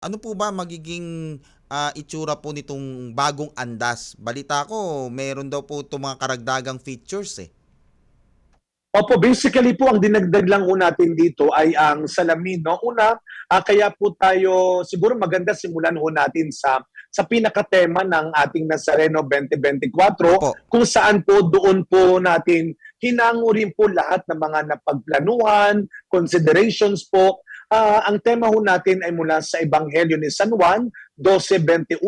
Ano po ba magiging, ah, itsura po nitong bagong andas? Balita ko meron daw po itong mga karagdagang features, eh. Opo, basically po ang dinagdag lang ho natin dito ay ang salamin. No? Una, ah, kaya po tayo, siguro maganda simulan ho natin sa sa pinakatema ng ating Nazareno 2024 Opo. kung saan po doon po natin hinango rin po lahat ng mga napagplanuhan, considerations po. Ah, ang tema ho natin ay mula sa Ebanghelyo ni San Juan 12.21.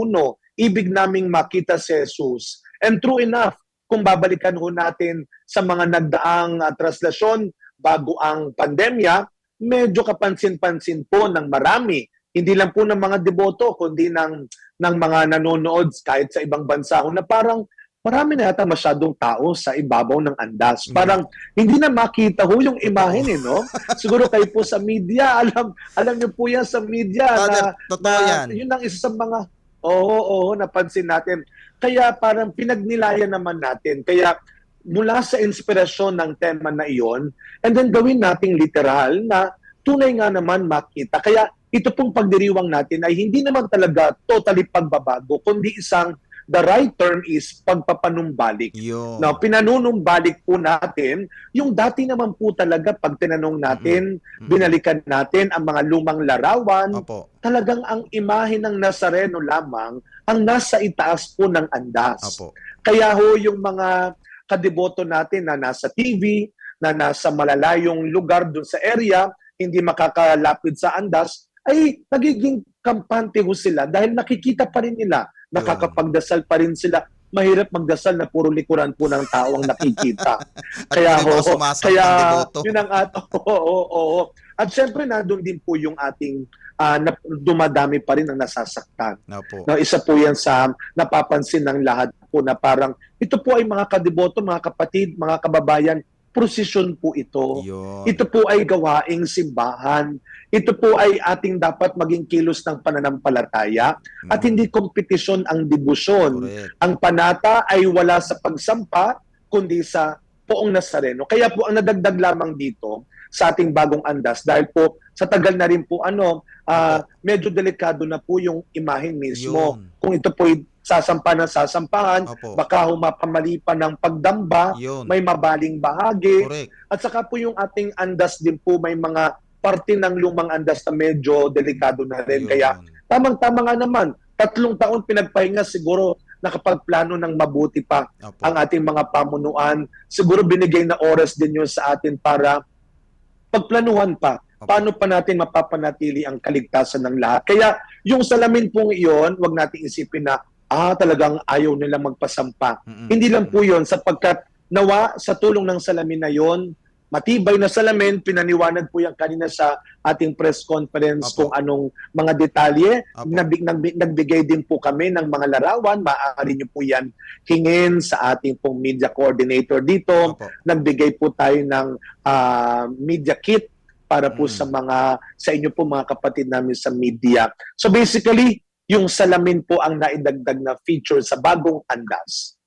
Ibig naming makita si Jesus. And true enough, kung babalikan ho natin sa mga nagdaang uh, traslasyon bago ang pandemya, medyo kapansin-pansin po ng marami. Hindi lang po ng mga deboto, kundi ng, ng mga nanonood kahit sa ibang bansa ho na parang marami na yata masyadong tao sa ibabaw ng andas. Mm. Parang hindi na makita ho yung imahen eh, no? Siguro kayo po sa media, alam alam niyo po yan sa media na, totoo na yan. yun ang isa sa mga Oo, oo, napansin natin. Kaya parang pinagnilayan naman natin. Kaya mula sa inspirasyon ng tema na iyon, and then gawin nating literal na tunay nga naman makita. Kaya ito pong pagdiriwang natin ay hindi naman talaga totally pagbabago, kundi isang, the right term is pagpapanumbalik. Yun. Now, pinanunumbalik po natin yung dati naman po talaga pag tinanong natin, Mm. binalikan natin ang mga lumang larawan, Opo. talagang ang imahe ng Nazareno lamang ang nasa itaas po ng andas. Opo. Kaya ho yung mga kadeboto natin na nasa TV, na nasa malalayong lugar dun sa area, hindi makakalapit sa andas, ay nagiging kampante ho sila dahil nakikita pa rin nila, nakakapagdasal pa rin sila. Mahirap magdasal na puro likuran po ng tao ang nakikita. At Kaya ho, kaya yun ang at oo, oo, oo. At syempre nandun din po yung ating ah, na, dumadami pa rin ang nasasaktan. Opo. No, isa po yan sa napapansin ng lahat po na parang ito po ay mga kadeboto, mga kapatid, mga kababayan, prosesyon po ito. Yun. Ito po ay gawaing simbahan. Ito po ay ating dapat maging kilos ng pananampalataya at Mm. hindi kompetisyon ang. Correct. Ang panata ay wala sa pagsampa, kundi sa poong Nazareno. Kaya po ang nadagdag lamang dito sa ating bagong andas dahil po sa tagal na rin po ano, ah, medyo delikado na po yung imahen mismo. Yun. Kung ito po ay sasampa ng sasampahan, Opo. baka humapamali pa ng pagdamba, Yun. may mabaling bahagi, Correct. at saka po yung ating andas din po may mga parte ng lumang andas na medyo delikado na rin. Kaya tamang-tama nga naman, tatlong taon pinagpahinga siguro nakapagplano ng mabuti pa Opo. ang ating mga pamunuan. Siguro binigay na oras din yun sa atin para pagplanuhan pa. Opo. Paano pa natin mapapanatili ang kaligtasan ng lahat. Kaya yung salamin pong iyon, wag nating isipin na ah, talagang ayaw nila magpasampa. Mm-mm. Hindi lang po yun sapagkat nawa sa tulong ng salamin na yon, matibay na salamin, pinaniwanag po yan kanina sa ating press conference Opo. kung anong mga detalye. Nabig, nabig, nagbigay din po kami ng mga larawan. Maaari nyo po yan hingin sa ating pong media coordinator dito. Opo. Nagbigay po tayo ng ah, media kit para po Mm. sa mga sa inyo po mga kapatid namin sa media. So basically, yung salamin po ang naidagdag na feature sa bagong andas.